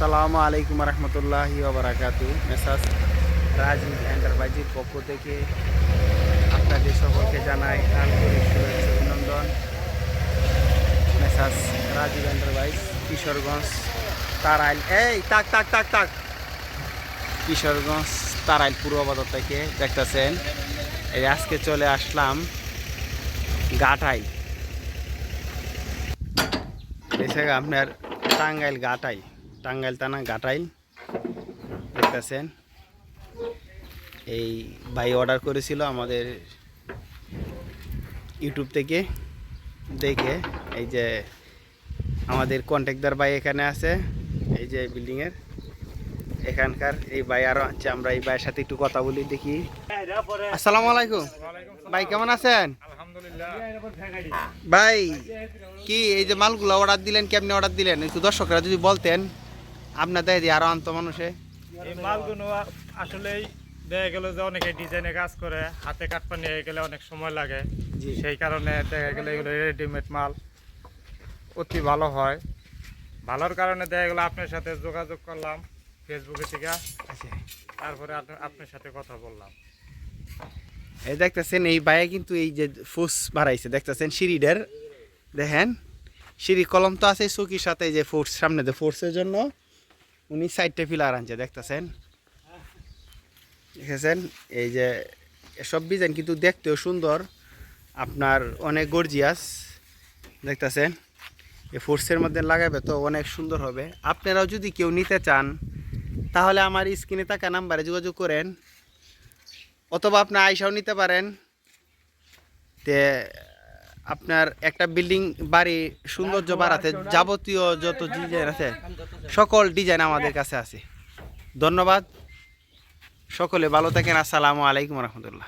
সালামু আলাইকুম রহমতুল্লাহি ওবরাকাতু মেসাজ রাজীব এন্টারপ্রাইজের পক্ষ থেকে আপনাদের সকলকে জানাই আন্তরিক শুভেচ্ছা, অভিনন্দন। Messrs Rajib enterprise, Kishoreganj, Tarail. এই, তাক তাক তাক তাক। কিশোরগঞ্জ, তারাইল পূর্ব বাজার থেকে দেখতেছেন। এই আজকে চলে আসলাম গাটাইল এসে আপনার টাঙ্গাইল গাটাই টাঙ্গাইল টানা গাটাইল দেখতেছেন এই ভাই অর্ডার করেছিল আমাদের ইউটিউব থেকে। দেখে এই যে আমাদের কন্ট্যাক্টদার ভাই এখানে আছে এই যে বিল্ডিংয়ের এখানকার এই ভাই আরও আছে আমরা এই ভাইয়ের সাথে একটু কথা বলি দেখি। আসসালামু আলাইকুম। ভাই কেমন আছেন? ভাই কি এই যে মালগুলো অর্ডার দিলেন কেমনি অর্ডার দিলেন? একটু দর্শকরা যদি বলতেন আপনার দেখে দিয়ে আরও আনত মানুষে। এই মালগুলো আসলেই দেখা গেল যে অনেকে ডিজাইনে কাজ করে হাতে কাটপা নিয়ে গেলে অনেক সময় লাগে। সেই কারণে দেখা গেলে এগুলো রেডিমেড মাল অতি ভালো হয়। ভালোর কারণে দেখা গেলো আপনার সাথে যোগাযোগ করলাম ফেসবুকে থেকে আচ্ছা। তারপরে আপনার সাথে কথা বললাম। এই দেখতেছেন, এই বাইরে কিন্তু এই যে ফুস বাড়াইছে দেখতেছেন সিঁড়িডের দেখেন সিঁড়ি কলম তো আছে চৌকির সাথে যে ফোর্স সামনে যে ফোর্সের জন্য। উনি সাইডটা পিলার আনছে, দেখতেছেন? দেখেছেন? এই যে এসব ডিজাইন কিন্তু দেখতেও সুন্দর। আপনার অনেক গর্জিয়াস দেখতেছেন? এই ফোর্সের মধ্যে লাগাবে তো অনেক সুন্দর হবে। আপনারাও যদি কেউ নিতে চান, তাহলে আমার স্ক্রিনে থাকা নাম্বারে যোগাযোগ করেন। অথবা আপনি আয়সাও নিতে পারেন তে আপনার একটা বিল্ডিং বাড়ি সৌন্দর্য বাড়াতে যাবতীয় যত ডিজাইন আছে, সকল ডিজাইন আমাদের কাছে আছে। ধন্যবাদ। সকলে ভালো থাকেন। আসসালামু আলাইকুম রহমতুল্লাহ।